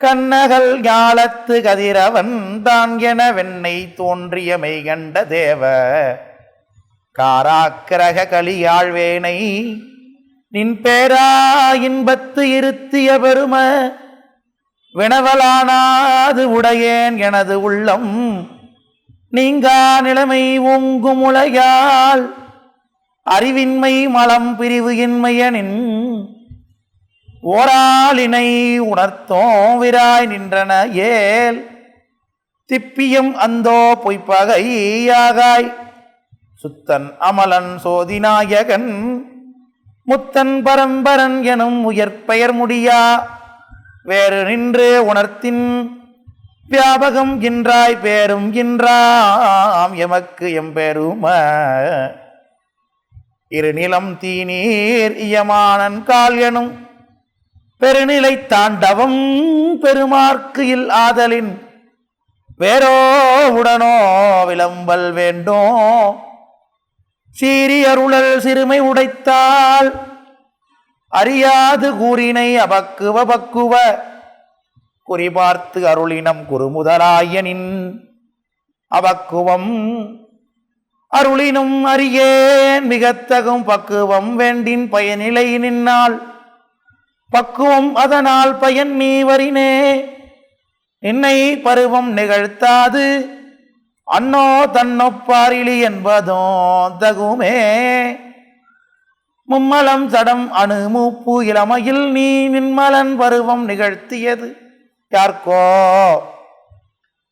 கண்ணகல் ஞாலத்து கதிரவன் தான் என வெண்ணை தோன்றிய மெய்கண்ட தேவ. காராக்கிரக கலியாழ்வேனை நின் பேரா இன்பத்து இருத்திய பெரும. வினவலானாது உடையேன் எனது உள்ளம். நீங்கா நிலைமை ஓங்கும் உலையால். அறிவின்மை மலம் பிரிவு இன்மையனின் ஓராளினை உணர்த்தோம் விராய் நின்றன ஏல். திப்பியும் அந்தோ பொய்ப்பகையாகாய் சுத்தன் அமலன் சோதிநாயகன். முத்தன் பரம்பரன் எனும் உயர்பெயர் முடியா. வேறு நின்று உணர்த்தின் வியாபகம் கின்றாய் பேரும் கின்றாம் எமக்கு எம்பெரும. இருநிலம் தீநீர் இயமானன் கால் எனும் பெருநிலை தாண்டவம் பெருமார்க்கு இல் ஆதலின். வேறோ உடனோ விளம்பல் வேண்டும் சீரியருளல் சிறுமை உடைத்தால் அறியாது கூறினை அபக்குவ பக்குவ. குறிபார்த்து அருளினம் குறுமுதலாயனின் அபக்குவம். அருளினும் அறியேன் மிகத்தகும் பக்குவம் வேண்டின் பயனிலை நின்னால் பக்குவம் அதனால் பயன் நீ வரினே என்னை பருவம் நிகழ்த்தாது. அன்னோ தன்னொப்பாரிலி என்பதோ தகுமே. மும்மலம் சடம் அணு மூப்பு இளமையில் நீ நின்மலன் பருவம் நிகழ்த்தியது. யார்கோ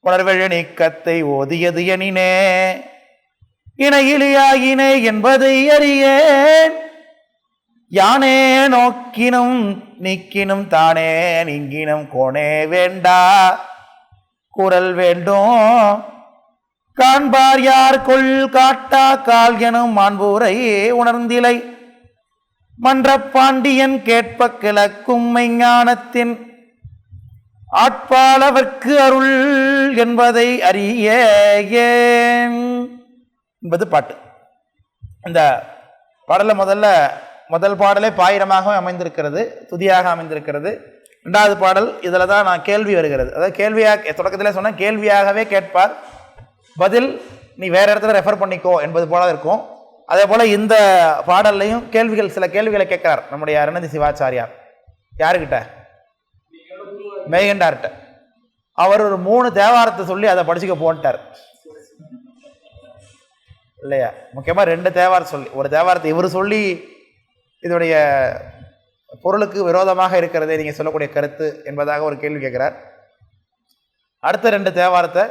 உணர்வெழு நீக்கத்தை ஓதியது எனினே. இணையிலியாயினே என்பதை அறியேன். யானே நோக்கினும் நிக்கினும் தானே நீங்கினும் கோணே வேண்டா. குரல் வேண்டும். காண்பார் யார் கொள் காட்டா கால் எனும் மாண்பூரை உணர்ந்திலை. மன்றப்பாண்டியன் கேட்ப கிழக்கும் மெஞ்ஞானத்தின் ஆட்பாளவர்க்கு அருள் என்பதை அறிய ஏன்? என்பது பாட்டு. இந்த பாடலை முதல்ல முதல் பாடலே பாயிரமாக அமைந்திருக்கிறது துதியாக அமைந்திருக்கிறது. ரெண்டாவது பாடல் இதில் தான் நான் கேள்வி வருகிறது. அதாவது கேள்வியாக தொடக்கத்தில் சொன்ன கேள்வியாகவே கேட்பார். பதில் நீ வேறு இடத்துல ரெஃபர் பண்ணிக்கோ என்பது போல இருக்கும். அதே போல் இந்த பாடல்லையும் கேள்விகள் சில கேள்விகளை கேட்கிறார் நம்முடைய அருணதி சிவாச்சாரியார். யாருக்கிட்ட? மேகண்டார்கிட்ட அவர் ஒரு மூணு தேவாரத்தை சொல்லி அதை படிச்சுக்க போன்ட்டார். இல்லையா? முக்கியமாக ரெண்டு தேவாரம் சொல்லி ஒரு தேவாரத்தை இவர் சொல்லி இதனுடைய பொருளுக்கு விரோதமாக இருக்கிறதே நீங்கள் சொல்லக்கூடிய கருத்து என்பதாக ஒரு கேள்வி கேட்குறார். அடுத்த ரெண்டு தேவாரத்தை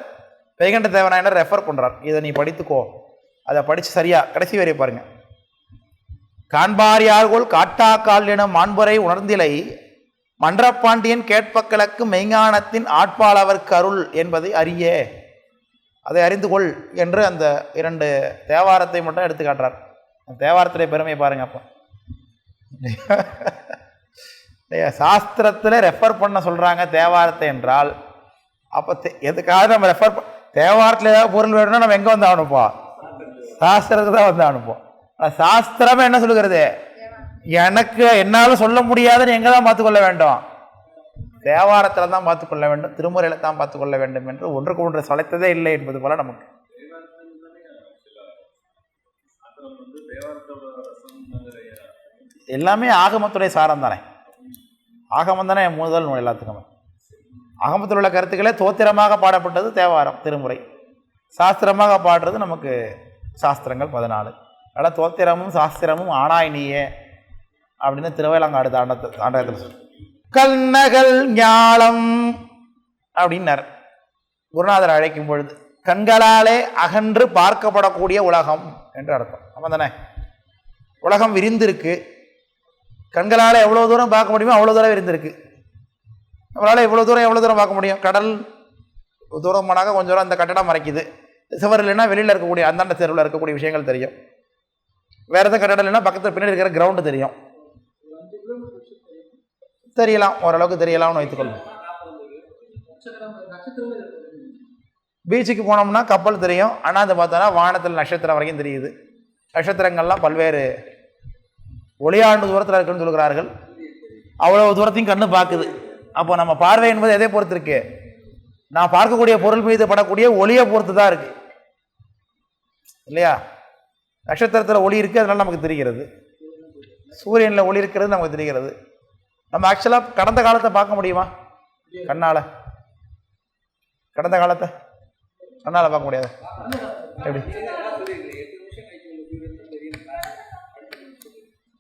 வைகண்ட தேவநாயனர் ரெஃபர் பண்ணுறார் இதை நீ படித்துக்கோ. அதை படித்து சரியாக கடைசி வரைய பாருங்கள் காண்பாரியார்கோள் யார்கோள் காட்டாக்கால் மாண்புரை உணர்ந்திலை மன்றப்பாண்டியன் கேட்பக்கிழக்கு மெய்ஞானத்தின் ஆட்பாளவர்க்கு அருள் என்பதை அறிய. அதை அறிந்து கொள் என்று அந்த இரண்டு தேவாரத்தை மட்டும் எடுத்து காட்டுறார் அந்த தேவாரத்துடைய பெருமையை பாருங்க அப்போ. இல்லையா? சாஸ்திரத்தில் ரெஃபர் பண்ண சொல்கிறாங்க தேவாரத்தை என்றால். அப்போ தே- எதுக்காக நம்ம ரெஃபர் தேவாரத்தில் ஏதாவது பொருள் வேணும்னா நம்ம எங்கே வந்து அனுப்போம் சாஸ்திரத்தை தான் வந்து அனுப்போம் சாஸ்திரமே என்ன சொல்லுகிறது? எனக்கு என்னால் சொல்ல முடியாதுன்னு எங்கே தான் பார்த்துக்கொள்ள வேண்டும்? தேவாரத்தில் தான் பார்த்துக்கொள்ள வேண்டும் திருமுறையில் தான் பார்த்துக்கொள்ள வேண்டும் என்று ஒன்றுக்கு ஒன்று சளைத்ததே இல்லை என்பது போல நமக்கு. எல்லாமே ஆகமத்துடைய சாரம் தானே? ஆகமம் தானே முதல் நூல் எல்லாத்துக்குமே. ஆகமத்தில் உள்ள கருத்துக்களே தோத்திரமாக பாடப்பட்டது தேவாரம் திருமுறை. சாஸ்திரமாக பாடுறது நமக்கு சாஸ்திரங்கள் பதினாலு. ஆனால் தோத்திரமும் சாஸ்திரமும் ஆனாய் நீயே அப்படின்னு திருவைலங்காடு தாண்ட தாண்டகத்தில் சொல்லு கல்நகல் ஞாலம் அப்படின்னார். குருநாதர் அழைக்கும் பொழுது கண்களாலே அகன்று பார்க்கப்படக்கூடிய உலகம் என்று அர்த்தம். ஆமாம் தானே உலகம் விரிந்திருக்கு. கண்களால் எவ்வளோ தூரம் பார்க்க முடியுமோ அவ்வளோ தூரம் இருந்திருக்கு. நம்மளால் எவ்வளோ தூரம் எவ்வளோ தூரம் பார்க்க முடியும்? கடல் தூரம் போனாக்க கொஞ்சம் தூரம் அந்த கட்டடம் மறைக்குது. சுவர் இல்லைன்னா வெளியில் இருக்கக்கூடிய அந்தாண்ட தெருவில் இருக்கக்கூடிய விஷயங்கள் தெரியும். வேறு எதுவும் கட்டடம் இல்லைன்னா பக்கத்தில் பின்னாடி இருக்கிற கிரவுண்டு தெரியும். தெரியலாம். ஓரளவுக்கு தெரியலாம்னு வைத்துக்கொள்ளும் பீச்சுக்கு போனோம்னா கப்பல் தெரியும். ஆனால் அதை பார்த்தோன்னா வானத்தில் நட்சத்திரம் வரைக்கும் தெரியுது. நட்சத்திரங்கள்லாம் பல்வேறு ஒளியாண்டு தூரத்தில் இருக்குன்னு சொல்கிறார்கள் அவ்வளோ தூரத்தையும் கண்ணு பார்க்குது. அப்போ நம்ம பார்வை என்பது எதை பொறுத்து இருக்கு நான் பார்க்கக்கூடிய பொருள் மீது படக்கூடிய ஒளியை பொறுத்து தான் இருக்கு. இல்லையா? நட்சத்திரத்தில் ஒளி இருக்குது அதனால நமக்கு தெரிகிறது. சூரியனில் ஒளி இருக்கிறது நமக்கு தெரிகிறது. நம்ம ஆக்சுவலாக கடந்த காலத்தை பார்க்க முடியுமா? கண்ணால். கடந்த காலத்தை? கண்ணால் பார்க்க முடியாது. எப்படி?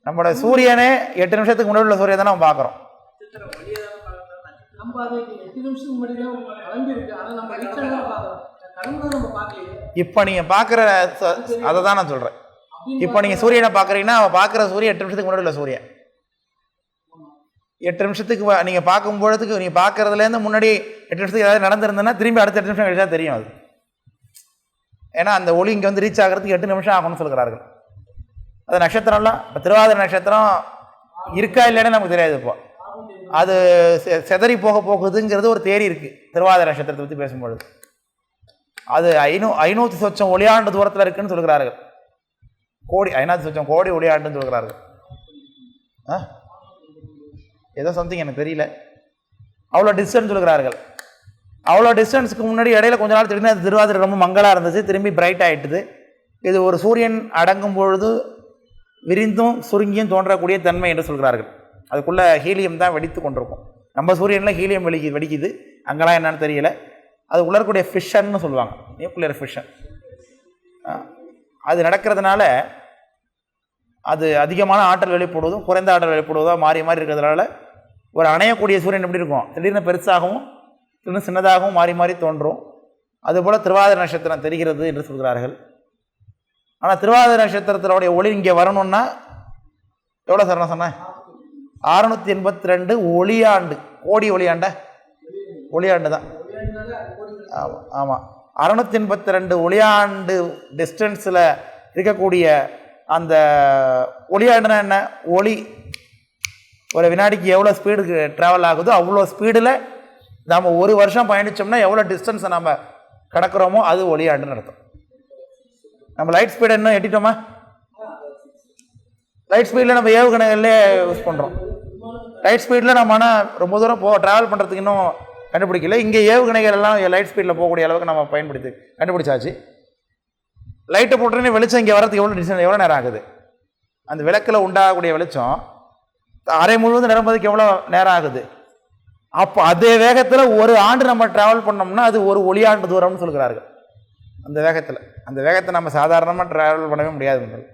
நம்மளோட சூரியனே எட்டு நிமிஷத்துக்கு முன்னாடி உள்ள சூரியன் தான் நம்ம பார்க்குறோம். இப்போ நீங்கள் பார்க்குற அதை தான் நான் சொல்கிறேன் இப்போ நீங்கள் சூரியனை பார்க்குறீங்கன்னா அவன் பார்க்குற சூரியன் எட்டு நிமிஷத்துக்கு முன்னாடி உள்ள சூரியன். எட்டு நிமிஷத்துக்கு வ- நீங்க பார்க்கும் பொழுதுக்கு நீங்கள் பார்க்கறதுலேருந்து முன்னாடி எட்டு நிமிஷத்துக்கு ஏதாவது நடந்திருந்ததுன்னா திரும்பி அடுத்த எட்டு நிமிஷம் கழிச்சா தெரியும் அது. ஏன்னா அந்த ஒளி இங்கே வந்து ரீச் ஆகிறதுக்கு எட்டு நிமிஷம் ஆகும்னு சொல்கிறார்கள். அது நட்சத்திரம்லாம் இப்போ திருவாதிரை நட்சத்திரம் இருக்கா இல்லைன்னு நமக்கு தெரியாது இப்போ. அது செதறி போக போகுதுங்கிறது ஒரு தேரி இருக்குது திருவாதிரை நட்சத்திரத்தை பற்றி பேசும்பொழுது. அது ஐநூ ஐநூற்றி சொச்சம் ஒளியாண்டு தூரத்தில் இருக்குன்னு சொல்கிறார்கள் கோடி ஐநூற்றி சொச்சம் கோடி ஒளியாண்டுன்னு சொல்கிறார்கள் ஆ? ஏதோ சம்திங் எனக்கு தெரியல. அவ்வளோ டிஸ்டன்ஸ் சொல்கிறார்கள் அவ்வளோ டிஸ்டன்ஸுக்கு முன்னாடி இடையில கொஞ்ச நாள் திடீர்னு அது திருவாதிரை ரொம்ப மங்கலாக இருந்துச்சு. திரும்பி பிரைட் ஆயிட்டுது. இது ஒரு சூரியன் அடங்கும் பொழுது விரிந்தும் சுருங்கியும் தோன்றக்கூடிய தன்மை என்று சொல்கிறார்கள். அதுக்குள்ளே ஹீலியம் தான் வெடித்து கொண்டிருக்கும். நம்ம சூரியனில் ஹீலியம் வெடிக்கு வெடிக்குது. அங்கெல்லாம் என்னன்னு தெரியல. அது உலரக்கூடிய ஃபிஷன்னு சொல்லுவாங்க. நியூக்ளியர் ஃபிஷன் அது நடக்கிறதுனால அது அதிகமான ஆற்றல் வெளிப்படுவதும் குறைந்த ஆற்றல் வெளிப்படுவதாக மாறி மாறி இருக்கிறதுனால ஒரு அணையக்கூடிய சூரியன் எப்படி இருக்கும்? திடீர்னு பெருசாகவும் திடீர்னு சின்னதாகவும் மாறி மாறி தோன்றும். அதுபோல் திருவாதிரை நட்சத்திரம் தெரிகிறது என்று சொல்கிறார்கள். ஆனால் திருவாதிரை நட்சத்திரத்தினுடைய ஒளி இங்கே வரணும்னா எவ்வளோ சார் நான் சொன்னேன்? அறுநூத்தி எண்பத்தி ரெண்டு ஒளியாண்டு. கோடி ஒளியாண்ட? ஒளியாண்டு தான் ஆமாம் ஆமாம் அறுநூத்தி எண்பத்தி ரெண்டு ஒளியாண்டு டிஸ்டன்ஸில் இருக்கக்கூடிய அந்த ஒளியாண்டுனா என்ன? ஒளி. ஒரு வினாடிக்கு எவ்வளோ ஸ்பீடுக்கு ட்ராவல் ஆகுதோ அவ்வளோ ஸ்பீடில் நம்ம ஒரு வருஷம் பயணித்தோம்னா எவ்வளோ டிஸ்டன்ஸை நம்ம கடக்கிறோமோ அது ஒளியாண்டுன்னு நடத்தும் நம்ம லைட் ஸ்பீடு இன்னும் எட்டிட்டோமா? லைட் ஸ்பீடில் நம்ம ஏவுகணைகள்லேயே யூஸ் பண்ணுறோம் லைட் ஸ்பீடில் நம்ம ஆனால் ரொம்ப தூரம் போ ட்ராவல் பண்ணுறதுக்கு இன்னும் கண்டுபிடிக்கல. இங்கே ஏவுகணைகள் எல்லாம் லைட் ஸ்பீடில் போகக்கூடிய அளவுக்கு நம்ம பயன்படுத்தி கண்டுபிடிச்சாச்சு. லைட்டை போட்டுறனே வெளிச்சம் இங்கே வரதுக்கு எவ்வளோ டிசைன் எவ்வளோ நேரம் ஆகுது? அந்த விளக்கில் உண்டாகக்கூடிய வெளிச்சம் அரை முழுவதும் நிரம்புறதுக்கு எவ்வளோ நேரம் ஆகுது? அப்போ அதே வேகத்தில் ஒரு ஆண்டு நம்ம ட்ராவல் பண்ணோம்னா அது ஒரு ஒளியாண்டு தூரம்னு சொல்கிறார்கள் அந்த வேகத்தில். அந்த வேகத்தை நம்ம சாதாரணமாக ட்ராவல் பண்ணவே முடியாது முதல்.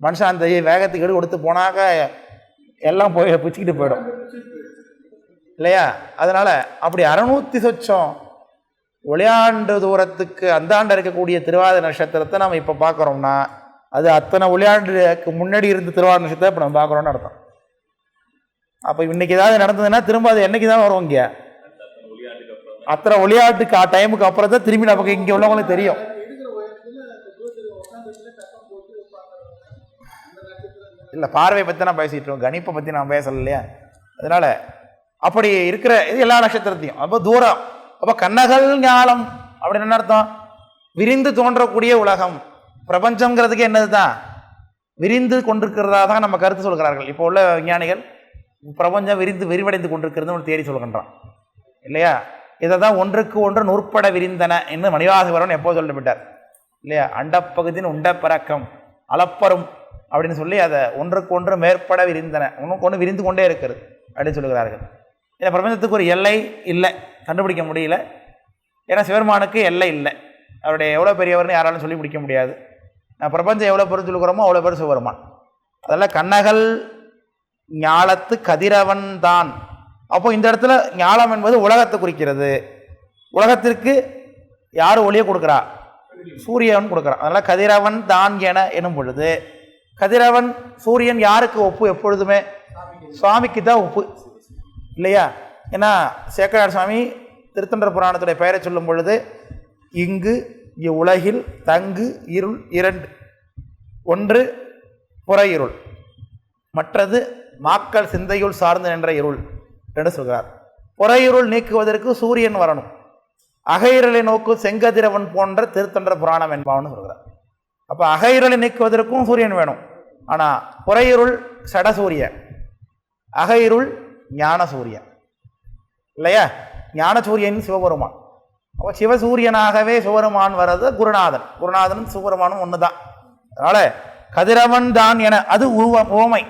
மனுஷன் அந்த வேகத்துக்கு எடுத்து கொடுத்து போனாக்க எல்லாம் போய் பிச்சுக்கிட்டு போயிடும். இல்லையா? அதனால் அப்படி அறுநூத்தி சொச்சம் ஒளியாண்டு தூரத்துக்கு அந்தாண்ட இருக்கக்கூடிய திருவாத நட்சத்திரத்தை நம்ம இப்போ பார்க்குறோம்னா அது அத்தனை ஒளியாண்டுக்கு முன்னாடி இருந்த திருவாதிரை நட்சத்திரம் இப்போ நம்ம பார்க்குறோம்னு அர்த்தம். அப்போ இன்னைக்கு ஏதாவது நடந்ததுன்னா திரும்ப அது என்னைக்கு தான் வரும் இங்கே? அத்தனை விளையாட்டுக்கு ஆ டைமுக்கு அப்புறம் தான் திரும்பி நமக்கு இங்கே உள்ளவங்களுக்கு தெரியும். இல்லை பார்வை பற்றி நான் பேசிட்டு இருக்கோம். கணிப்பை பற்றி நான் பேசல இல்லையா அதனால அப்படி இருக்கிற இது எல்லா நட்சத்திரத்தையும். அப்போ தூரம். அப்போ கண்ணகல் ஞானம். அப்படின்னு என்ன அர்த்தம்? விரிந்து தோன்றக்கூடிய உலகம். பிரபஞ்சங்கிறதுக்கு என்னது தான் விரிந்து கொண்டிருக்கிறதா தான் நம்ம கருத்து சொல்கிறார்கள். இப்போ உள்ள விஞ்ஞானிகள் பிரபஞ்சம் விரிந்து விரிவடைந்து கொண்டிருக்கிறது ஒரு தேடி சொல்கின்றான். இல்லையா? இதை தான் ஒன்றுக்கு ஒன்று நூற்பட விரிந்தன என்று மணிவாசகரன் எப்போது சொல்லிவிட்டார். இல்லையா? அண்டப்பகுதியின் உண்ட பறக்கம் அளப்பரும் அப்படின்னு சொல்லி அதை ஒன்றுக்கு ஒன்று மேற்பட விரிந்தன. ஒன்றுக்கு ஒன்று விரிந்து கொண்டே இருக்கிறது அப்படின்னு சொல்லுகிறார்கள். இந்த பிரபஞ்சத்துக்கு ஒரு எல்லை இல்லை. கண்டுபிடிக்க முடியல. ஏன்னா சிவருமானுக்கு எல்லை இல்லை. அவருடைய எவ்வளோ பெரியவர்னு யாராலும் சொல்லி பிடிக்க முடியாது. நான் பிரபஞ்சம் எவ்வளோ பேர் சொல்லுகிறோமோ அவ்வளோ பேர் சிவருமான் அதெல்லாம் கண்ணகல் ஞாலத்து கதிரவன் தான் அப்போ இந்த இடத்துல ஞானம் என்பது உலகத்தை குறிக்கிறது. உலகத்திற்கு யார் ஒளியை கொடுக்குறா? சூரியன் கொடுக்குறான் அதனால் கதிரவன் தான் என எனும் பொழுது கதிரவன் சூரியன் யாருக்கு ஒப்பு எப்பொழுதுமே? சுவாமிக்கு தான் ஒப்பு. இல்லையா? ஏன்னா சேக்கரார் சுவாமி திருத்தொண்டர் புராணத்துடைய பெயரை சொல்லும் பொழுது இங்கு இவ்வுலகில் தங்கு இருள் இரண்டு. ஒன்று புற இருள். மற்றது மாக்கள் சிந்தையுள் சார்ந்து நின்ற இருள். என்று சொல்கிறார் புறையுருள் நீக்குவதற்கு சூரியன் வரணும். அகையிரலை நோக்கு செங்கதிரவன் போன்ற திருத்தன்ற புராணம் என்பான்னு சொல்கிறார் அப்போ அகையிரலை நீக்குவதற்கும் சூரியன் வேணும். ஆனால் புறையுருள் சடசூரியன் அகையிருள் ஞான சூரியன் இல்லையா? ஞான சூரியன் சிவபெருமான். அப்போ சிவசூரியனாகவே சிவபெருமான் வர்றது குருநாதன். குருநாதனும் சிவபெருமானும் ஒன்று தான் அதனால் கதிரவன் தான் என அது உவ உவமை.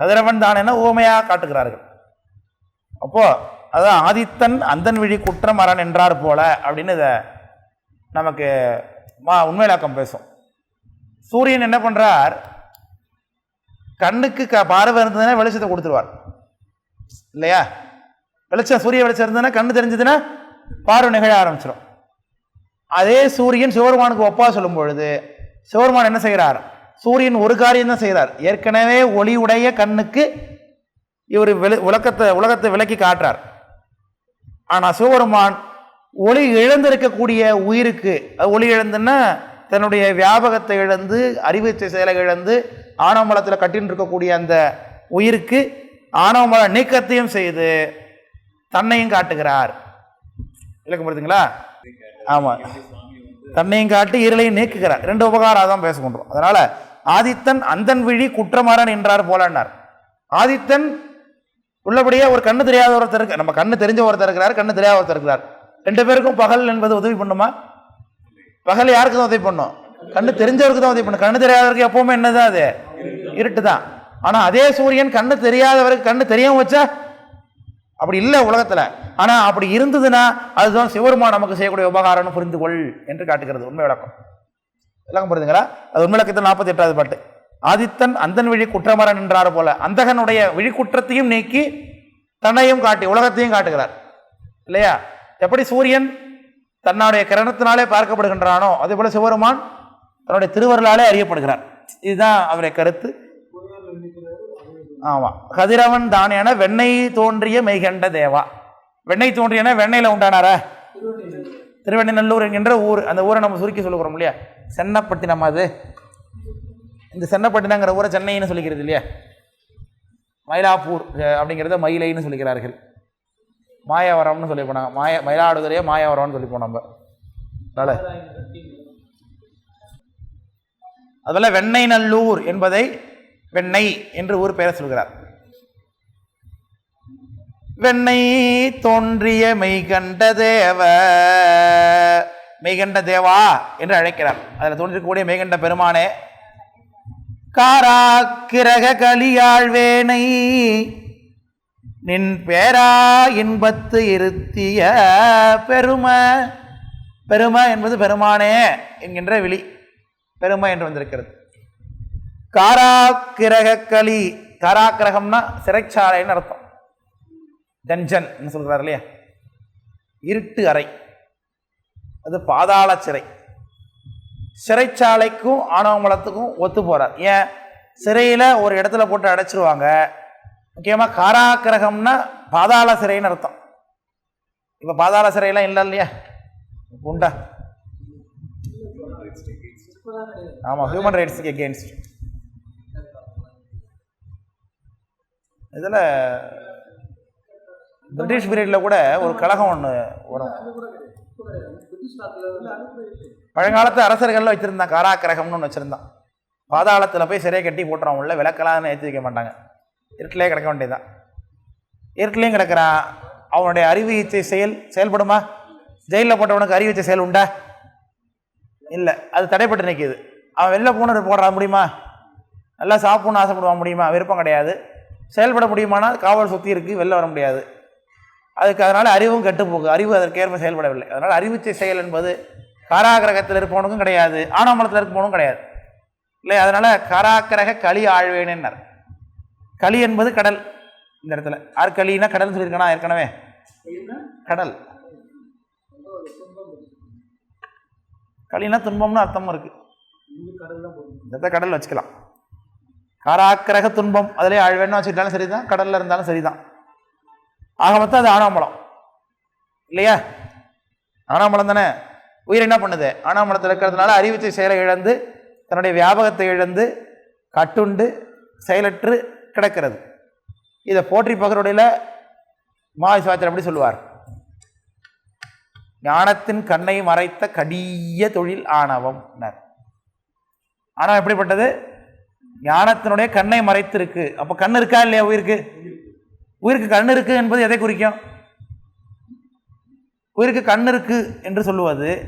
கதிரவன் தான் என உவமையாக காட்டுகிறார்கள். அப்போ அதான் ஆதித்தன் அந்தன் விழி குற்றம் அரண் என்றார் போல அப்படின்னு இதை நமக்கு மா உண்மையிலாக்கம் பேசும். சூரியன் என்ன பண்ணுறார் கண்ணுக்கு க பார்வை இருந்ததுன்னா வெளிச்சத்தை கொடுத்துருவார். இல்லையா? வெளிச்சம் சூரிய வெளிச்சம் இருந்ததுன்னா கண்ணு தெரிஞ்சதுன்னா பார்வை நிகழ ஆரம்பிச்சிடும் அதே சூரியன் சிவருமானுக்கு ஒப்பா சொல்லும் பொழுது சிவருமான் என்ன செய்கிறார்? சூரியன் ஒரு காரியம் தான் செய்கிறார். ஏற்கனவே ஒளி உடைய கண்ணுக்கு இவர் விள உலகத்தை உலகத்தை விளக்கி காட்டுறார். ஆனால் சிவபெருமான் ஒளி இழந்திருக்கக்கூடிய உயிருக்கு ஒளி இழந்துன்னா தன்னுடைய வியாபகத்தை இழந்து அறிவு செயலை இழந்து ஆணவமலத்தில் கட்டின்னு இருக்கக்கூடிய அந்த உயிருக்கு ஆணவமல நீக்கத்தையும் செய்து தன்னையும் காட்டுகிறார். விளக்கம் ஆமாம் தன்னையும் காட்டி இருளையும் நீக்குகிறார். ரெண்டு உபகாரம் தான் பேச கொண்டோம் ஆதித்தன் அந்தன் விழி குற்றமரன் என்றார் போலன்னார். ஆதித்தன் உள்ளபடியே ஒரு கண்ணு தெரியாத ஒருத்தர் இருக்கு நம்ம கண்ணு தெரிஞ்ச ஒருத்தர் இருக்கிறார் கண்ணு தெரியாத ஒருத்தர் இருக்கிறார். ரெண்டு பேருக்கும் பகல் என்பது உதவி பண்ணுமா? பகல் யாருக்கு தான் உதவி பண்ணும்? கண்ணு தெரிஞ்சவருக்கு தான் உதவி பண்ணும். கண்ணு தெரியாதவருக்கு எப்பவுமே என்னதான் அது? இருட்டு தான் ஆனால் அதே சூரியன் கண்ணு தெரியாதவருக்கு கண்ணு தெரியாம வச்சா அப்படி இல்லை உலகத்தில். ஆனால் அப்படி இருந்ததுன்னா அதுதான் சிவருமா நமக்கு செய்யக்கூடிய உபகாரம்னு புரிந்து கொள் என்று காட்டுகிறது உண்மை விளக்கம். விளக்கம் புரியுதுங்களா அது உண்மை விளக்கத்தில் நாற்பத்தி எட்டாவது பாட்டு. ஆதித்தன் அந்தன் விழி குற்றமரன் என்றார் போல அந்தகனுடைய விழிக்குற்றத்தையும் நீக்கி தன்னையும் காட்டி உலகத்தையும் காட்டுகிறார். இல்லையா? எப்படி சூரியன் தன்னுடைய கிரணத்தினாலே பார்க்கப்படுகின்றானோ அதே போல சிவருமான் தன்னுடைய திருவருளாலே அறியப்படுகிறார். இதுதான் அவருடைய கருத்து. ஆமாம் கதிரவன் தான் என வெண்ணெய் தோன்றிய மெய்கண்ட தேவா. வெண்ணெய் தோன்றியன வெண்ணெயில் உண்டானாரா? திருவெண்ணநல்லூர் என்கின்ற ஊர் அந்த ஊரை நம்ம சுருக்கி சொல்லுகிறோம் இல்லையா? சென்னப்பட்டினம் அது. இந்த சென்னப்பட்டினங்கிற ஊரை சென்னைன்னு சொல்லிக்கிறது இல்லையா? மயிலாப்பூர் அப்படிங்கிறத மயிலைன்னு சொல்லிக்கிறார்கள். மாயாவரம்னு சொல்லி போனாங்க. மாய மயிலாடுதுறையே மாயாவரம்னு சொல்லி போனோம் நம்ம. அதனால அதுபோல வெண்ணெய் நல்லூர் என்பதை வெண்ணெய் என்று ஊர் பெயரை சொல்கிறார். வெண்ணெய் தோன்றிய மெய்கண்ட தேவ மெய்கண்ட தேவா என்று அழைக்கிறார். அதில் தோன்றிருக்கக்கூடிய மெய்கண்ட பெருமானே காராக்கிரக கலியாழ்வேனை நின் பேரா இன்பத்து இருத்திய பெருமை. பெருமை என்பது பெருமானே என்கின்ற விழி. பெருமை என்று வந்திருக்கிறது. காராக்கிரக களி காராக்கிரகம்னா சிறைச்சாலைன்னு அர்த்தம். டஞ்சன் சொல்கிறார் இல்லையா? இருட்டு அறை. அது பாதாள சிறை. சிறைச்சாலைக்கும் ஆணவமலத்துக்கும் ஒத்து போகிறார் ஏன்? சிறையில் ஒரு இடத்துல போட்டு அடைச்சிருவாங்க. முக்கியமாக காராக்கிரகம்னா பாதாள சிறைன்னு அர்த்தம். இப்போ பாதாள சிறையெல்லாம் இல்லை இல்லையா? உண்டா? ஆமாம் ஹியூமன் ரைட்ஸுக்கு எகேன்ஸ்ட் இதில் பிரிட்டிஷ் பீரியடில் கூட ஒரு கழகம் ஒன்று வரும். பழங்காலத்து அரசர்கள்லாம் வச்சுருந்தான் காராக்கிரகம்னு ஒன்று வச்சுருந்தான். பாதாளத்தில் போய் சிறையை கட்டி போட்டுறான் உள்ள விளக்கலாம்னு ஏற்றி வைக்க மாட்டாங்க. இருட்டிலே கிடக்க வேண்டியதுதான். இருட்டிலையும் கிடக்கிறான் அவனுடைய அறிவு செயல் செயல்படுமா? ஜெயிலில் போட்டவனுக்கு அறிவு செயல் உண்டா? இல்லை. அது தடைப்பட்டு நிற்கிது அவன் வெளில போன போடுற முடியுமா? நல்லா சாப்பிட்ணும்னு ஆசைப்படுவான் முடியுமா? விருப்பம் கிடையாது. செயல்பட முடியுமானா காவல் சுற்றி இருக்குது வெளில வர முடியாது. அதுக்கு அதனால் அறிவும் கெட்டுப்போக்கு அறிவு அதற்கேற்ப செயல்படவில்லை. அதனால் அறிவுச்சை செயல் என்பது காராகிரகத்தில் இருப்பவனுக்கும் கிடையாது ஆணவமலத்தில் இருப்பவனும் கிடையாது. இல்லை அதனால் காராக்கிரக களி ஆழ்வேனர் களி என்பது கடல் இந்த இடத்துல. யார் களின்னா கடல் சொல்லியிருக்கானா? ஏற்கனவே. கடல். களினா துன்பம்னு அர்த்தமும் இருக்கு. இந்த கடல் வச்சுக்கலாம். காராக்கிரக துன்பம். அதிலே ஆழ்வேன்னு வச்சுக்கிட்டாலும் சரிதான். கடல்ல இருந்தாலும் சரிதான். ஆக மொத்தம் அது ஆனாமலம் இல்லையா? ஆனாமலம் தானே? உயிர் என்ன பண்ணுது? ஆனாமலத்தில் இருக்கிறதுனால அறிவிச்சை செயலை இழந்து தன்னுடைய வியாபகத்தை இழந்து கட்டுண்டு செயலற்று கிடக்கிறது. இதை போற்றி பகருடைய மகாவிஸ்வாச்சர் அப்படி சொல்லுவார். ஞானத்தின் கண்ணை மறைத்த கடிய தொழில் ஆணவம் ஆணவம் எப்படிப்பட்டது? ஞானத்தினுடைய கண்ணை மறைத்திருக்கு. அப்போ கண் இருக்கா இல்லையா உயிருக்கு? உயிருக்கு கண் இருக்கு என்பது எதை குறிக்கும்? உயிருக்கு கண் இருக்கு என்று சொல்லுவது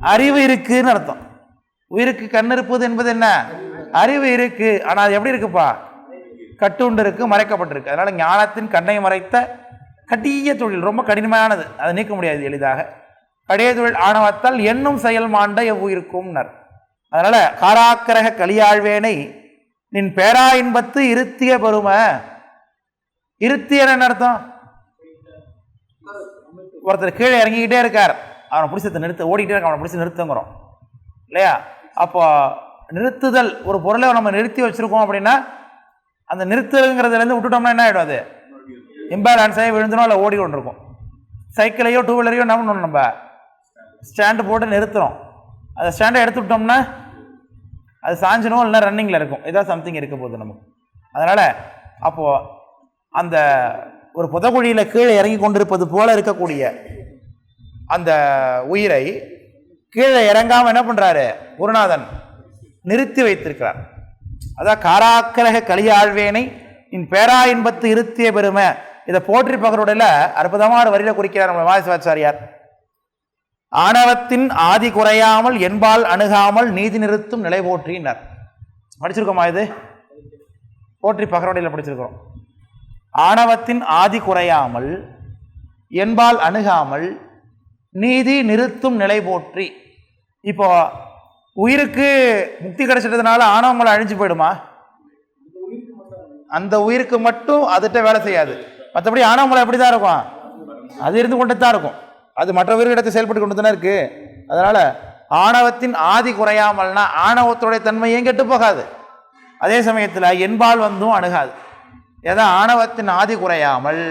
அறிவு இருக்குன்னு அர்த்தம். உயிருக்கு கண் இருப்பது என்பது என்ன? அறிவு இருக்கு. ஆனால் அது எப்படி இருக்குப்பா? கட்டுண்டு இருக்கு மறைக்கப்பட்டிருக்கு. அதனால ஞானத்தின் கண்ணை மறைத்த கட்டிய தொழில் ரொம்ப கடினமானது. அதை நீக்க முடியாது எளிதாக. கடிய தொழில் ஆணவத்தால் என்னும் செயல் மாண்ட எவ்வுயிருக்கும்னர். அதனால காராக்கிரக கலியாழ்வேனை நின் பேரா இன்பத்து இருத்திய பெருமை. இருத்தியன்னு என்ன அர்த்தம்? ஒருத்தர் கீழே இறங்கிக்கிட்டே இருக்கார். அவனை பிடிச்சத்தை நிறுத்த ஓடிக்கிட்டே இருக்க அவனை பிடிச்சி நிறுத்துங்கிறோம். இல்லையா? அப்போ நிறுத்துதல் ஒரு பொருளை நம்ம நிறுத்தி வச்சுருக்கோம் அப்படின்னா அந்த நிறுத்துறதுங்கிறதுலேருந்து விட்டுட்டோம்னா என்ன ஆகிடும் அது? இம்பேலன்ஸ் ஆகி விழுந்துடும் இல்லை ஓடி கொண்டு இருக்கும் சைக்கிளையோ டூ வீலரையோ என்ன பண்ணணும் நம்ம? ஸ்டாண்டு போட்டு நிறுத்துறோம். அந்த ஸ்டாண்டை எடுத்து விட்டோம்னா அது சாஞ்சினும் இல்லைன்னா ரன்னிங்கில் இருக்கும். ஏதாவது சம்திங் இருக்க போகுது நமக்கு. அதனால் அப்போது அந்த ஒரு புதக்குழியில் கீழே இறங்கி கொண்டிருப்பது போல இருக்கக்கூடிய அந்த உயிரை கீழே இறங்காமல் என்ன பண்ணுறாரு குருநாதன் நிறுத்தி வைத்திருக்கிறார். அதான் காராக்கிரக கலியாழ்வேனை இன் பேரா இன்பத்து இருத்திய பெருமை. இதை போற்றி பகருடையில் அற்புதமான வரியில் குறிக்கிறார் நம்ம வாசிவாச்சாரியார் ஆணவத்தின் ஆதி குறையாமல் என்பால் அணுகாமல் நீதி நிறுத்தும் நிலை போற்றினர். படிச்சிருக்கோமா இது? போற்றி பகரோடையில் படிச்சிருக்கிறோம். ஆணவத்தின் ஆதி குறையாமல் என்பால் அணுகாமல் நீதி நிறுத்தும் நிலை போற்றி. இப்போ உயிருக்கு முக்தி கிடைச்சிட்டதுனால ஆணவங்களை அழிஞ்சு போயிடுமா? அந்த உயிருக்கு மட்டும் அதுகிட்ட வேலை செய்யாது. மற்றபடி ஆணவங்களை எப்படி தான் இருக்கும்? அது இருந்து கொண்டு தான் இருக்கும். அது மற்ற செயல்பட்டு கொண்டு தானே இருக்கு. அதனால் ஆணவத்தின் ஆதி குறையாமல்னா ஆணவத்துடைய தன்மையும் கெட்டு போகாது? அதே சமயத்தில் என்பால் வந்தும் அணுகாது. ஏதோ ஆணவத்தின் ஆதி குறையாமல்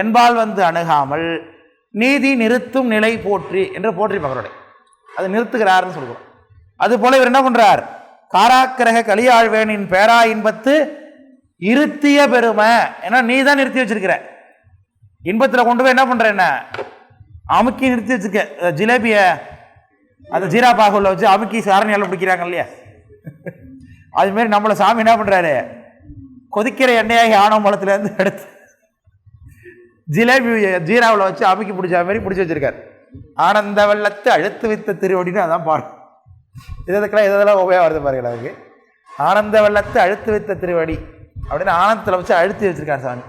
என்பால் வந்து அணுகாமல் நீதி நிறுத்தும் நிலை போற்றி என்று போற்றி பகருடை அது நிறுத்துகிறார்னு சொல்கிறோம் அதுபோல் இவர் என்ன பண்ணுறார் காராக்கிரக கலியாழ்வேனின் பேரா இன்பத்து இருத்திய பெருமை. ஏன்னா நீ தான் நிறுத்தி வச்சிருக்கிற. இன்பத்தில் கொண்டு போய் என்ன பண்ணுற என்ன? அமுக்கி நிறுத்தி வச்சிருக்க ஜிலேபியை ஜிலேபிய அந்த ஜீரா பாகுல வச்சு அமுக்கி சாரணியால் பிடிக்கிறாங்க இல்லையா? அதுமாரி நம்மளை சாமி என்ன பண்ணுறாரு கொதிக்கிற எண்ணெயாகி ஆனவம்பழத்துலேருந்து எடுத்து ஜிலேபி ஜீராவில் வச்சு அமுக்கி பிடிச்ச மாதிரி பிடிச்சி வச்சிருக்காரு. ஆனந்த வெள்ளத்தை அழுத்து வைத்த திருவடின்னு அதான் பாடும் இதற்கெல்லாம் இதெல்லாம் உபயோகம் வருது பாருங்கள் அதுக்கு. ஆனந்த வெள்ளத்தை அழுத்து வைத்த திருவடி அப்படின்னு ஆனந்தத்தில் வச்சு அழுத்தி வச்சிருக்காரு சாமி.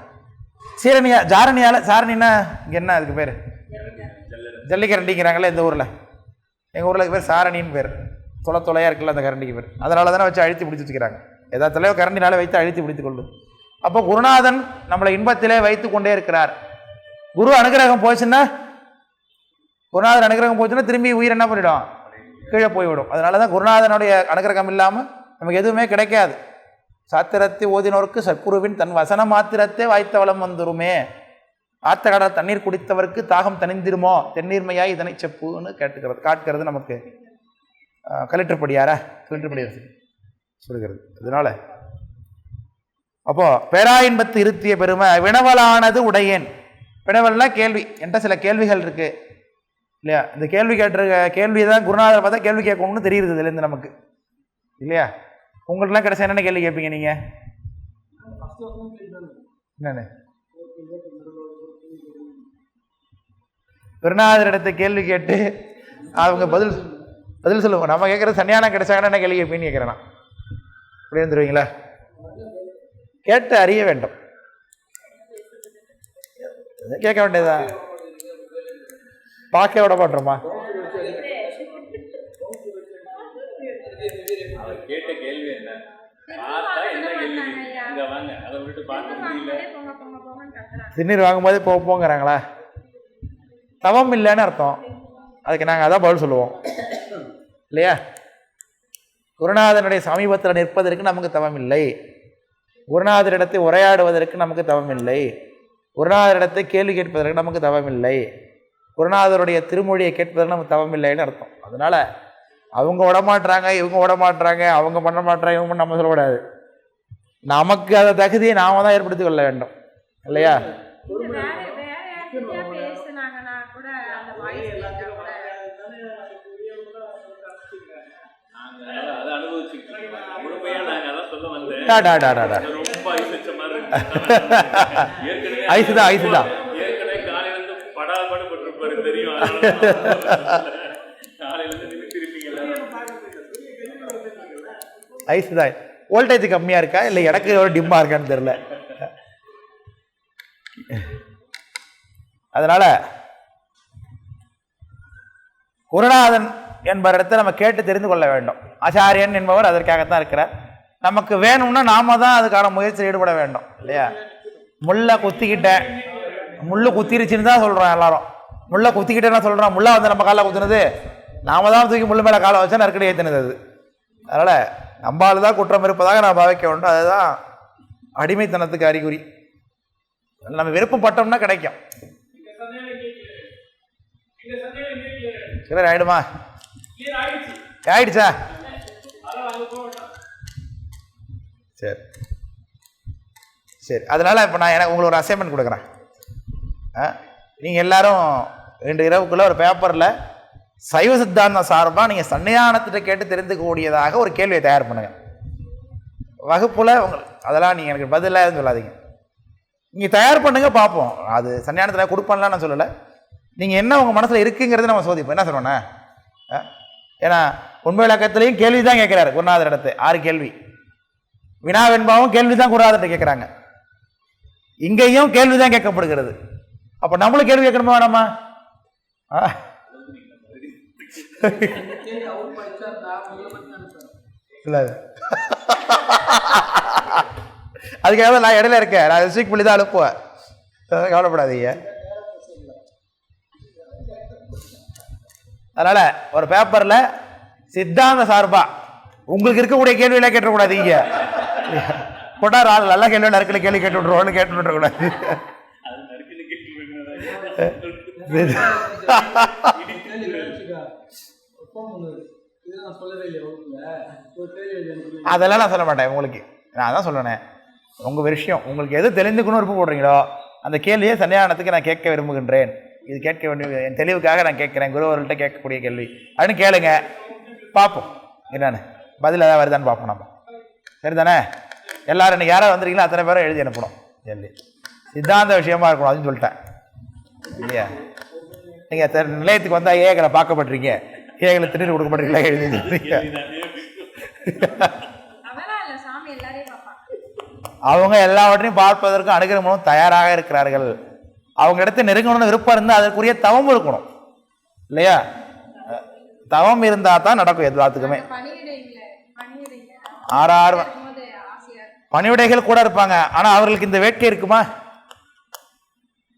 சீரணியா ஜாரணியால் சாரணின்னா இங்கே என்ன அதுக்கு பேர்? ஜல்லிக்கரண்டிங்கிறாங்களே இந்த ஊரில். எங்கள் ஊரில் பேர் சாரணின்னு பேர். தொலை தொலையாக இருக்குல்ல அந்த கரண்டிக்கு பேர். அதனால தானே வச்சு அழுத்தி பிடிச்சி வச்சுக்கிறாங்க ஏதாவது தலையோ கரண்டினால வைத்து அழுத்தி பிடித்துக் கொள்ளுது அப்போ குருநாதன் நம்மளை இன்பத்திலே வைத்து கொண்டே இருக்கிறார். குரு அனுகிரகம் போச்சுன்னா குருநாதன் அனுகிரகம் போச்சுன்னா திரும்பி உயிர் என்ன பண்ணிடும்? கீழே போய்விடும். அதனால தான் குருநாதனுடைய அனுகிரகம் இல்லாமல் நமக்கு எதுவுமே கிடைக்காது. சாத்திரத்தை ஓதினோருக்கு சற்குருவின் தன் வசன மாத்திரத்தே வாய்த்த வளம் வந்துருமே. ஆத்த கடல் தண்ணீர் குடித்தவருக்கு தாகம் தணிந்திருமோ? தென்னீர்மையாய் இதனை செப்புன்னு கேட்டுக்கிறது. காட்டுகிறது நமக்கு கலெக்டர்படியாரா? கலெக்டர்படியார்? சொல்லுகிறது. அதனால அப்போ பேராயின்பத்து இருத்திய பெருமை வினவலானது உடையேன். வினவல்னா கேள்வி. என்கிட்ட சில கேள்விகள் இருக்கு. இல்லையா? இந்த கேள்வி கேட்டிருக்க கேள்வி தான் குருநாதர் பார்த்தா கேள்வி கேட்கணும்னு தெரியுது இதுலேருந்து நமக்கு? இல்லையா? உங்கள்ட்டலாம் கடைசி என்னென்ன கேள்வி கேட்பீங்க நீங்கள் என்னென்ன? குருநாதரிடத்தை கேள்வி கேட்டு அவங்க பதில் பதில் சொல்லுவாங்க நம்ம கேட்குறது சன்னியானம் கிடைச்சாங்கன்னா என்ன கேள்வி கேட்பீங்கன்னு கேட்குறேன் நான். அப்படி இருந்துருவீங்களா? கேட்டு அறிய வேண்டும். கேட்க வேண்டியதா பார்க்க விட மாட்டோமா அவர் கேட்ட கேள்வி என்ன? பார்த்தா என்ன கேள்வி? இங்க வாங்க. அதை விட்டு பார்க்க முடியல. திண்ணீர் வாங்கும்போதே போ போங்கிறாங்களா? தவம் இல்லைன்னு அர்த்தம். அதுக்கு நாங்கள் அதான் பதில் சொல்லுவோம். இல்லையா? குருநாதனுடைய சமீபத்தில் நிற்பதற்கு நமக்கு தவம் இல்லை. குருநாதரிடத்தை உரையாடுவதற்கு நமக்கு தவம் இல்லை. குருநாதரிடத்தை கேள்வி கேட்பதற்கு நமக்கு தவம் இல்லை. குருநாதருடைய திருமொழியை கேட்பதற்கு நமக்கு தவம் இல்லைன்னு அர்த்தம். அதனால் அவங்க விடமாட்டுறாங்க இவங்க விடமாட்டுறாங்க அவங்க பண்ண மாட்டுறாங்க இவங்க நம்ம சொல்லக்கூடாது. நமக்கு அந்த தகுதியை நாம தான் ஏற்படுத்திக் கொள்ள வேண்டும். இல்லையா? ஐஸ் தான், ஐஸ் தான். ஐஸ் தான். வோல்டேஜ் கம்மியாக இருக்கா? இல்லை எனக்கு ஒரு டிம்மாக இருக்கான்னு தெரில அதனால் குருநாதன் என்பவரிடத்தை நம்ம கேட்டு தெரிந்து கொள்ள வேண்டும். ஆச்சாரியன் என்பவர் அதற்காகத்தான் இருக்கிறார். நமக்கு வேணும்னா நாம தான் அதுக்கான முயற்சியில் ஈடுபட வேண்டும் இல்லையா? முள்ளை குத்திக்கிட்டேன் முள்ளு குத்திருச்சுன்னு தான் சொல்கிறோம் எல்லாரும். முள்ளை குத்திக்கிட்டேன்னு சொல்கிறோம் முள்ளை வந்து நம்ம காலில் குத்துனது. நாம தான் தூக்கி முள்ளு மேலே காலை வச்சா நெருக்கடி ஏற்றினது அது. அதனால் நம்மால் தான் குற்றம் இருப்பதாக நான் பாவிக்க வேண்டும். அதுதான் அடிமைத்தனத்துக்கு அறிகுறி. நம்ம விருப்பப்பட்டோம்னா கிடைக்கும். கிளியர் ஆயிடுமா? ஆயிடுச்சு. ஆயிடுச்சா சரி. சரி அதனால் இப்போ நான் எனக்கு உங்களுக்கு ஒரு அசைன்மெண்ட் கொடுக்குறேன். நீங்கள் எல்லாரும் ரெண்டு இரவுக்குள்ளே ஒரு பேப்பரில் சைவ சித்தாந்தம் சார்பாக நீங்கள் சன்னிதானத்திட்ட கேட்டு தெரிந்துக்கக்கூடியதாக ஒரு கேள்வியை தயார் பண்ணுங்கள் வகுப்பில் உங்களுக்கு அதெல்லாம் நீங்கள் எனக்கு பதிலாக சொல்லாதீங்க. நீங்கள் தயார் பண்ணுங்க பார்ப்போம். அது சன்னியானத்தில் கொடுப்பேன்லாம் நான் சொல்லலை. நீங்கள் என்ன உங்கள் மனசில் இருக்குங்கிறத நம்ம சோதிப்போம். என்ன சொல்லுவோண்ணே ஆ? ஏன்னா உண்மை விளக்கத்துலேயும் கேள்வி தான் கேட்குறாரு குருநாதர் இடத்து. ஆறு கேள்வி. வினா வெண்பாவும் கேள்வி தான் குருநாதர்கிட்ட கேட்குறாங்க. இங்கேயும் கேள்வி தான் கேட்கப்படுகிறது. அப்போ நம்மளும் கேள்வி கேட்கணுமா வேணாமா? ஆ? இல்லை. அதுக்காக நான் இடையில இருக்கேன். நான் ஸ்வீக் பண்ணி தான் அனுப்புவேன். கவலைப்படாதீங்க. அதனால் ஒரு பேப்பரில் சித்தாந்த சார்பாக உங்களுக்கு இருக்கக்கூடிய கேள்வியெல்லாம் கேட்டுறக்கூடாதீங்க கொண்டார் ஆள் நல்ல கேள்வி நறுக்கில் கேள்வி கேட்டு விட்ருவோன்னு கேட்டு விட்றக்கூடாது அதெல்லாம் நான் சொல்ல மாட்டேன் உங்களுக்கு. நான் அதான் சொல்லுவேன் உங்கள் விஷயம். உங்களுக்கு எது தெரிந்துக்கணும் விருப்பம் போடுறீங்களோ அந்த கேள்வியை சன்னியானத்துக்கு நான் கேட்க விரும்புகின்றேன். இது கேட்க வேண்டிய என் தெளிவுக்காக நான் கேட்குறேன். குருவர்கள்ட்ட கேட்கக்கூடிய கேள்வி. அப்படின்னு கேளுங்க. பார்ப்போம். என்னன்னு? பதில் ஏதாவது வருதான்னு பார்ப்போம் நம்ம. சரிதானே? எல்லாரும் இன்னைக்கு யாராவது வந்திருக்கீங்களோ? அத்தனை பேரும் எழுதி அனுப்பணும். கேள்வி. சித்தாந்த விஷயமா இருக்கணும். அதுன்னு சொல்லிட்டேன். இல்லையா? நீங்கள் நிலையத்துக்கு வந்தால் ஏகளை பார்க்கப்பட்டிருக்கீங்க. ஏகளை திடீர் கொடுக்க மாட்டீங்களா எழுதி அவங்க எல்லாவற்றையும் பார்ப்பதற்கும் அணுகிறவங்களும் தயாராக இருக்கிறார்கள். அவங்க இடத்த நெருங்கணும்னு விருப்பம் இருந்தால் அதற்குரிய தவம் இருக்கணும். இல்லையா? தவம் இருந்தால் தான் நடக்கும் எல்லாத்துக்குமே. ஆறு ஆறு. பணிவிடைகள் கூட இருப்பாங்க. ஆனால் அவர்களுக்கு இந்த வேட்கை இருக்குமா?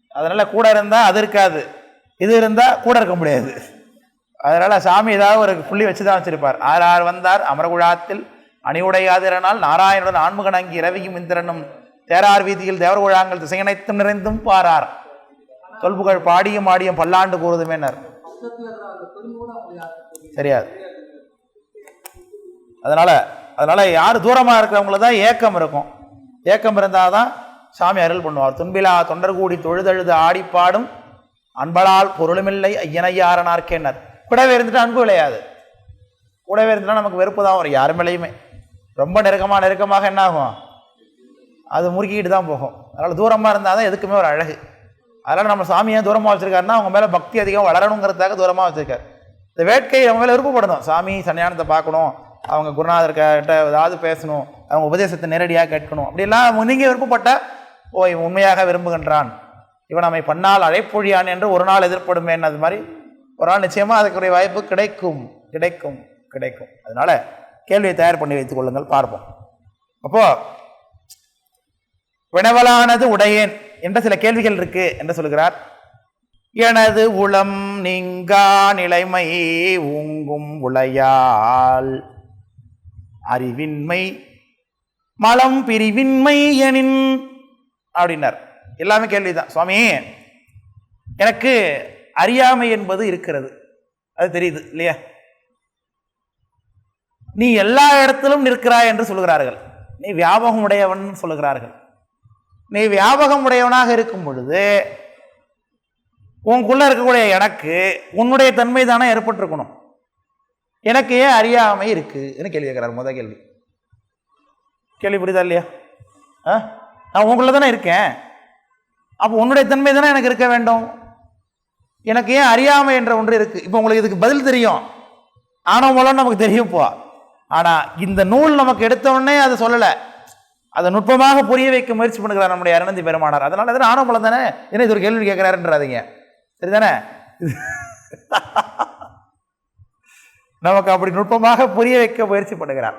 அதனால கூட இருந்தால் அது இருக்காது. இது இருந்தால் கூட இருக்க முடியாது. அதனால சாமி ஏதாவது ஒரு புள்ளி வச்சு தான் வச்சிருப்பார். ஆறு ஆறு வந்தார் அமரகுழாத்தில் அணிவுடையாதிரனால் நாராயணுடன் ஆண்மகன் அங்கி இரவியும் இந்திரனும் தேரார் வீதியில் தேவர்குழாங்கள் திசையனைத்தும் நிறைந்தும் பாரார். தொல்புகழ் பாடியும் ஆடியும் பல்லாண்டு கூறுதுமேனர். தெரியாது அதனால அதனால யார் தூரமாக இருக்கிறவங்கள தான் ஏக்கம் இருக்கும். ஏக்கம் இருந்தால் தான் சாமி அருள் பண்ணுவார். துன்பிலா தொண்டர் கூடி தொழுதழுது ஆடிப்பாடும் அன்பலால் பொருளுமில்லை ஐயனையாரனார்க்கேனர். கூடவே இருந்துட்டு அன்பு விளையாது. கூடவே இருந்துட்டா நமக்கு வெறுப்பு தான் வரும். யார் மேலேயுமே ரொம்ப நெருக்கமாக நெருக்கமாக என்ன ஆகும் அது முறுக்கிக்கிட்டு தான் போகும். அதனால் தூரமாக இருந்தால் தான் எதுக்குமே ஒரு அழகு. அதனால் நம்ம சாமி ஏன் தூரமாக வச்சுருக்காருன்னா அவங்க மேலே பக்தி அதிகம் வளரணுங்கிறதுக்காக தூரமாக வச்சுருக்காரு. இந்த வேட்கை அவங்க மேலே விருப்பப்படணும். சாமி சன்னியானத்தை பார்க்கணும் அவங்க குருநாதர்கிட்ட ஏதாவது பேசணும் அவங்க உபதேசத்தை நேரடியாக கேட்கணும். அப்படிலாம் நீங்கள் விருப்பப்பட்ட ஓ இவன் உண்மையாக விரும்புகின்றான். இவன் நம்மை பண்ணால் அழைப்பொழியான் என்று ஒரு நாள் எதிர்ப்படுமேன் அது மாதிரி? ஒரு நாள் நிச்சயமாக அதுக்குரிய வாய்ப்பு கிடைக்கும் கிடைக்கும் கிடைக்கும். அதனால் கேள்வியை தயார் பண்ணி வைத்துக் கொள்ளுங்கள் பார்ப்போம். அப்போது வினவலானது உடையேன். என்ற சில கேள்விகள் இருக்கு என்று சொல்கிறார் எனது உளம் நீங்கா நிலைமை ஊங்கும் உளையால். அறிவின்மை மலம் பிரிவின்மை எனின் அப்படின்னார். எல்லாமே கேள்விதான். சுவாமி எனக்கு அறியாமை என்பது இருக்கிறது. அது தெரியுது இல்லையா? நீ எல்லா இடத்திலும் நிற்கிறாய் என்று சொல்கிறார்கள். நீ வியாபகம் உடையவன் சொல்லுகிறார்கள். நீ வியாபகம் உடையவனாக இருக்கும் பொழுது உனக்குள்ள இருக்கக்கூடிய எனக்கு உன்னுடைய தன்மை தானே ஏற்பட்டிருக்கணும். எனக்கு ஏன் அறியாமை இருக்குன்னு கேள்வி கேட்குறாரு. முத கேள்வி. கேள்வி புரியுதா இல்லையா? ஆ? நான் உங்களுக்குள்ள தானே இருக்கேன். அப்போ உன்னுடைய தன்மை தானே எனக்கு இருக்க வேண்டும்? எனக்கு ஏன் அறியாமை என்ற ஒன்று இருக்குது இப்போ உங்களுக்கு இதுக்கு பதில் தெரியும். ஆனால் மூலம் நமக்கு தெரியும் இப்போ ஆனால் இந்த நூல் நமக்கு எடுத்த உடனே அதை சொல்லலை. அதை நுட்பமாக புரிய வைக்க முயற்சி பண்ணுகிறார் நம்முடைய அருணந்தி பெருமானார். அதனால எதனா ஆணவ தானே? என்ன இது ஒரு கேள்வி கேட்குறாருன்றாதீங்க. சரிதானே? நமக்கு அப்படி நுட்பமாக புரிய வைக்க முயற்சி பண்ணுகிறார்.